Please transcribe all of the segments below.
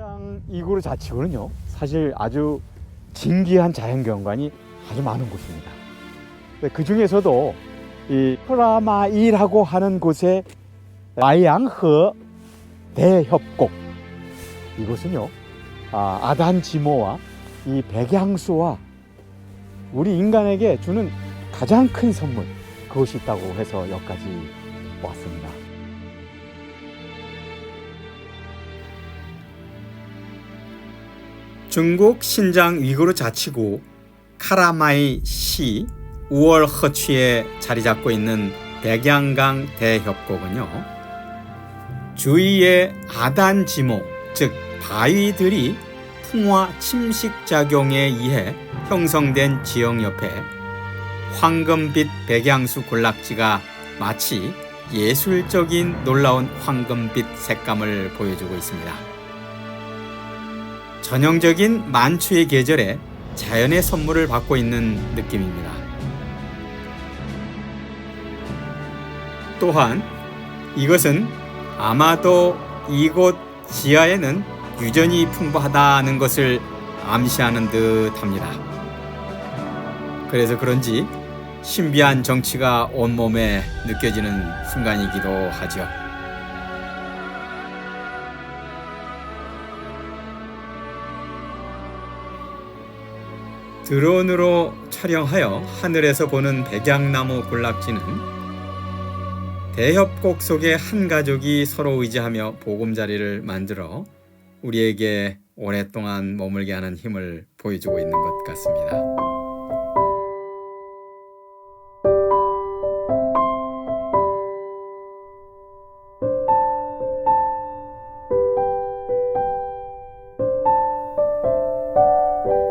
신장 이구르 자치구는요 사실 아주 진기한 자연경관이 아주 많은 곳입니다. 그 중에서도 이 프라마이라고 하는 곳에 마양허 대협곡 이곳은요 아, 아단 지모와 이 백양수와 우리 인간에게 주는 가장 큰 선물 그것이 있다고 해서 여기까지 왔습니다. 중국 신장 위구르 자치구 카라마이 시 우월 허취에 자리 잡고 있는 백양강 대협곡은요. 주위의 아단 지모, 즉 바위들이 풍화 침식 작용에 의해 형성된 지형 옆에 황금빛 백양수 군락지가 마치 예술적인 놀라운 황금빛 색감을 보여주고 있습니다. 전형적인 만추의 계절에 자연의 선물을 받고 있는 느낌입니다. 또한 이것은 아마도 이곳 지하에는 유전이 풍부하다는 것을 암시하는 듯 합니다. 그래서 그런지 신비한 정치가 온몸에 느껴지는 순간이기도 하죠. 드론으로 촬영하여 하늘에서 보는 백양나무 군락지는 대협곡 속의 한 가족이 서로 의지하며 보금자리를 만들어 우리에게 오랫동안 머물게 하는 힘을 보여주고 있는 것 같습니다.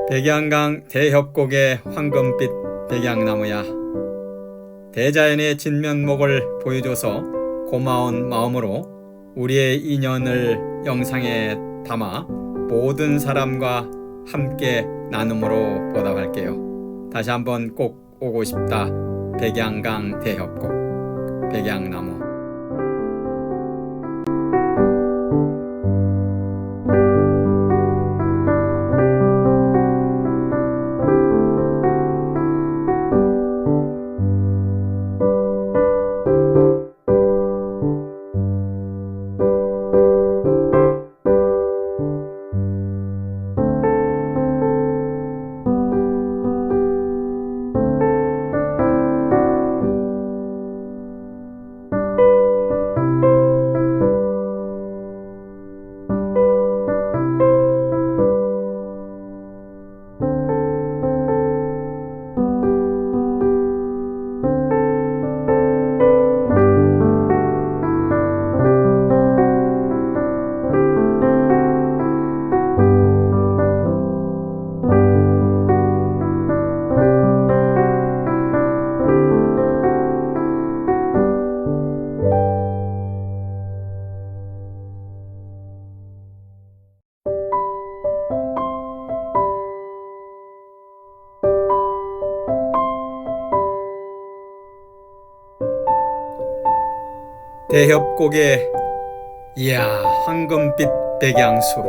백양강 대협곡의 황금빛 백양나무야 대자연의 진면목을 보여줘서 고마운 마음으로 우리의 인연을 영상에 담아 모든 사람과 함께 나눔으로 보답할게요. 다시 한번 꼭 오고 싶다. 백양강 대협곡 백양나무 대협곡의 이야 황금빛 백양수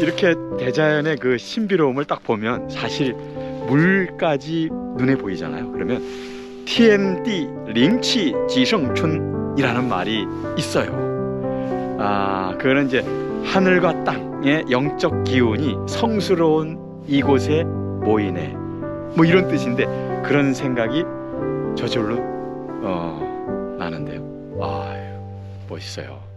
이렇게 대자연의 그 신비로움을 딱 보면 사실 물까지 눈에 보이잖아요. 그러면 TMD 링치 지성춘이라는 말이 있어요. 아, 그거는 이제 하늘과 땅의 영적 기운이 성스러운 이곳에 모이네 뭐 이런 뜻인데 그런 생각이 저절로 어, 나는데요. 아유 멋있어요.